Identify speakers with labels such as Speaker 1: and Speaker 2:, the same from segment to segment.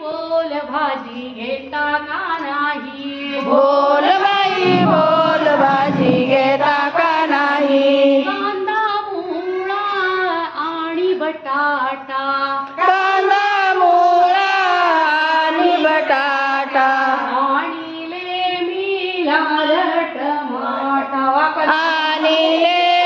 Speaker 1: बोल भाजी घेता का नाही?
Speaker 2: बोल बाई बोल भाजी घेता का नाही?
Speaker 1: कांदा मुळा आणि बटाटा.
Speaker 2: कांदा मुळा आणि बटाटा.
Speaker 1: आणि मी लाल टमाटा. वाकडा.
Speaker 2: आणि लेमी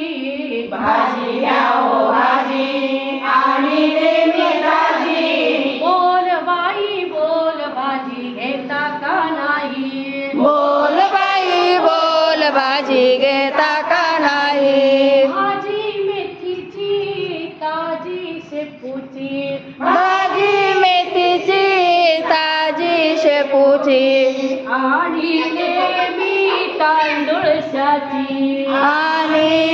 Speaker 1: भाजी घ्या हो भाजी. आणि
Speaker 2: लेमी ताजी
Speaker 1: बोल बाई बोल भाजी घेता का नाही?
Speaker 2: बोल बाई बोल भाजी घेता का नाही?
Speaker 1: भाजी मेथीची ताजी शेपूची.
Speaker 2: भाजी मेथीची ताजी शेपूची.
Speaker 1: आणि मी तांदूळशाची.
Speaker 2: आणि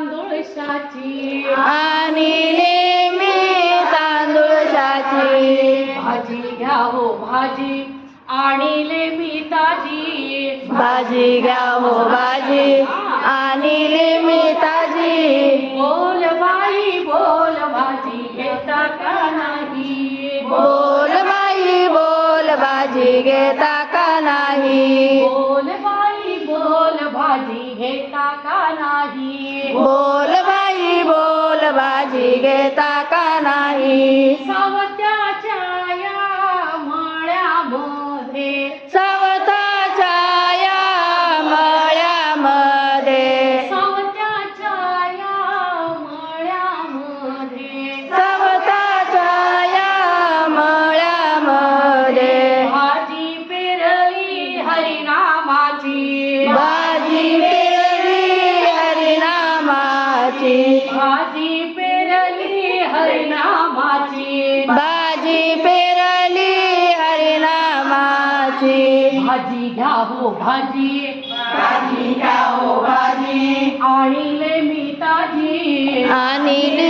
Speaker 2: तांदूळशाची.
Speaker 1: आणि
Speaker 2: लेमी तांदूळशाची.
Speaker 1: भाजी घ्या हो भाजी. आणि मी ताजी.
Speaker 2: भाजी घ्या हो भाजी. आणि लेमी ताजी.
Speaker 1: बोल बाई बोल भाजी. घेता का नाही?
Speaker 2: बोल बाई बोल भाजी. घेता का नाही?
Speaker 1: बोल बाई बोल भाजी. घेता का नाही?
Speaker 2: बोल भाजी घेता का नाही
Speaker 1: सावत्याच्या भाजी पेरली हरिनामाची.
Speaker 2: भाजी
Speaker 1: घ्या हो भाजी.
Speaker 2: भाजी घ्या हो भाजी.
Speaker 1: आणि मी ताजी
Speaker 2: आणि